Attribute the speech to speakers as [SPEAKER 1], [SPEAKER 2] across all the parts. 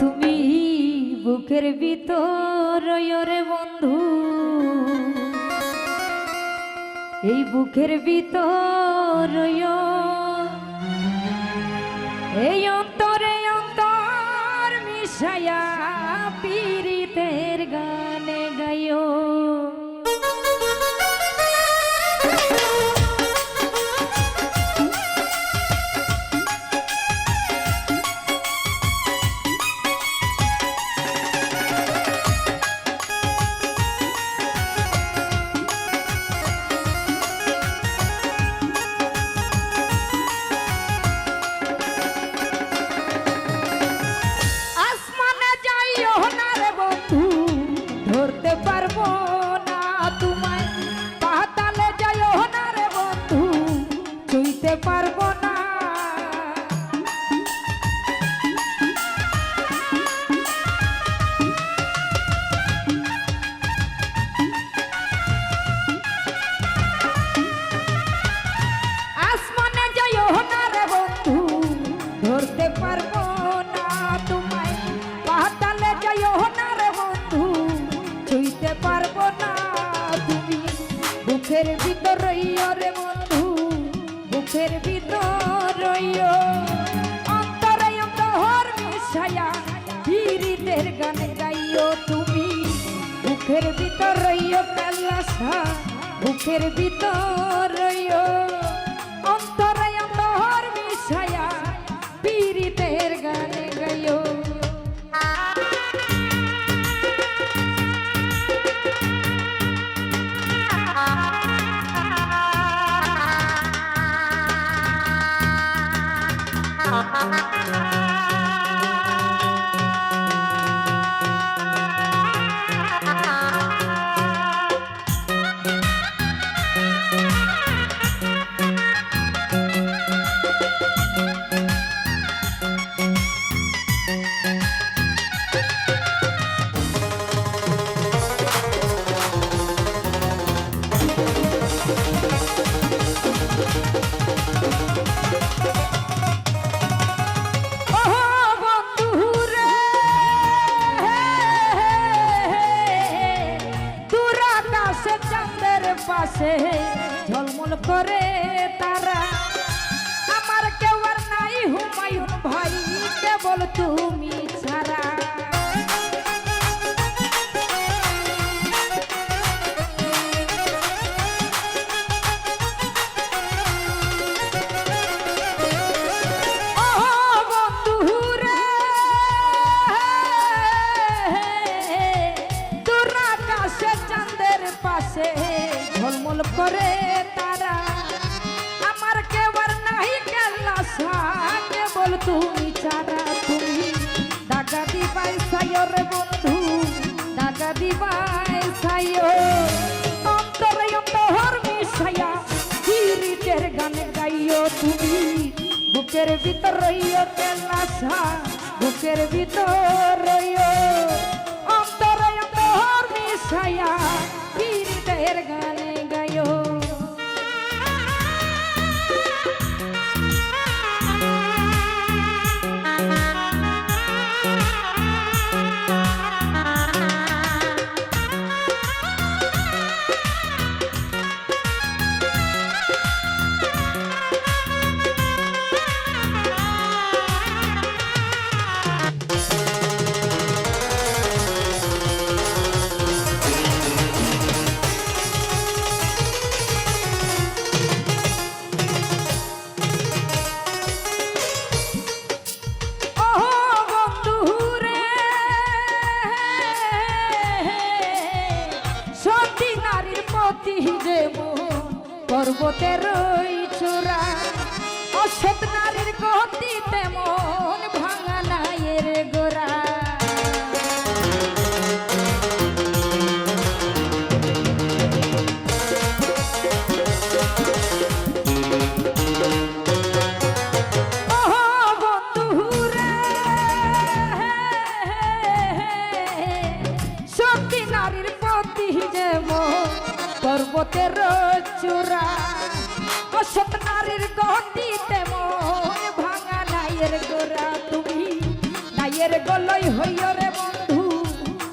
[SPEAKER 1] তুমি বুকের ভিতর রে বন্ধু। এই বুকের ভিতর এই অন্তরে অন্তর মিশায়া পীড়িতের গানে গায়ো ছুঁইতে পারব না। আসমানে যাইও না রে বন্ধু, ধরতে পারব না তোমায়। পাতালে যাইও না রে বন্ধু, ছুঁইতে পারব না তুমি। বুকের ভিতর রে বন্ধু। বুকের ভিতর অন্তরে অন্তর মিশায়া পীড়িতের গান গাইও তুমি। বুকের ভিতর রইও কালাসা বুকের ভিতর রইও। বুকের ভিতর রইও কেলাসা বুকের ভিতর রইও। অন্তর অন্তর মিশায়া গিরিটের গান পর্বতের ওই চূড়া। অসৎ নারীর গতি তেমন ভাঙা নাইয়ের গোড়া। ওহো চূড়া অসৎ নারীর গতি তেমন ভাঙা নাইয়ের গোড়া তুমি। নাইয়ের গোল গলই হইয় রে বন্ধু,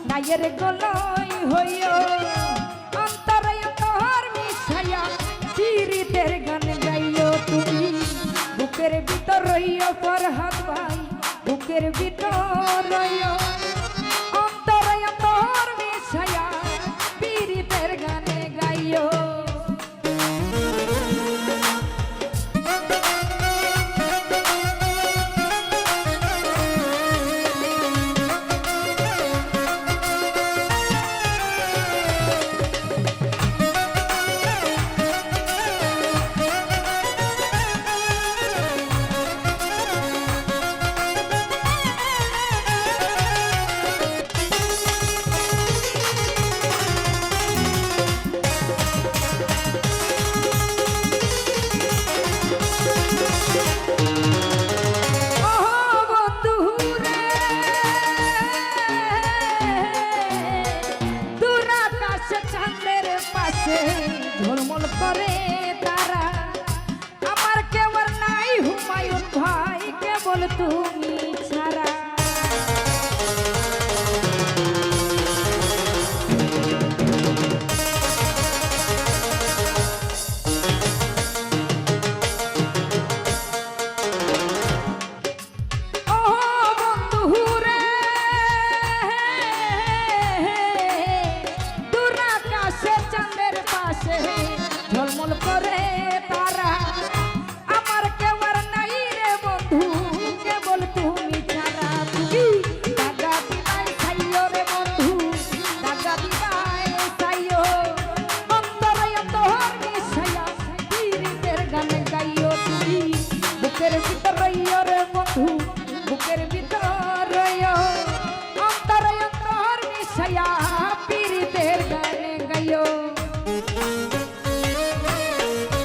[SPEAKER 1] নাইয়ের গলই হইয় অন্তরে অন্তর মিশাইয়া চিরিতের গান গাইও তুমি। বুকের ভিতর রইয় ফরহাদ ভাই, বুকের ভিতর রইয় পাশে ঝলমল করে তারা। আমার কেবল নাই হুমায়ুন ভাই কেবল তুমি।